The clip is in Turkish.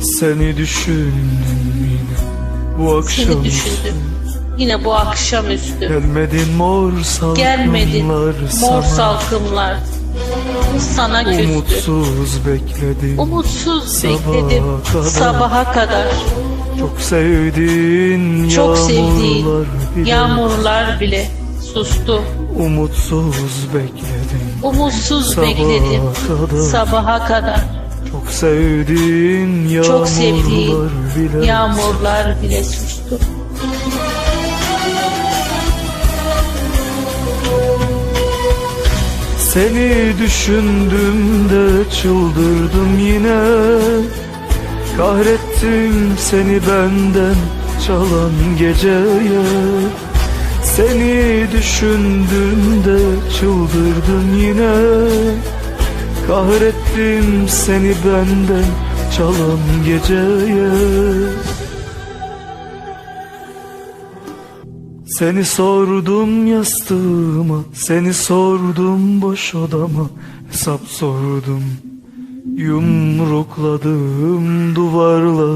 Seni düşündüm yine bu akşam Seni düşündüm. Yine bu akşamüstü. Gelmedin mor Gelmedin salkımlar mor sana salkımlar. Sana küstü. Umutsuz bekledim Umutsuz Sabaha bekledim kadar. sabaha kadar. Çok sevdiğin Çok sevdiğin yağmurlar bile yağmurlar bile sustu. Umutsuz bekledim Umutsuz Sabaha bekledim kadar. sabaha kadar. Çok sevdiğin yağmurlar Çok sevdiğin bile yağmurlar bile sustu. Seni düşündüm de çıldırdım yine. Kahrettim seni benden çalan geceye. Seni düşündüm de çıldırdım yine Kahrettim seni benden çalan geceye Seni sordum yastığıma, seni sordum boş odama, hesap sordum. Yumrukladım duvarlar,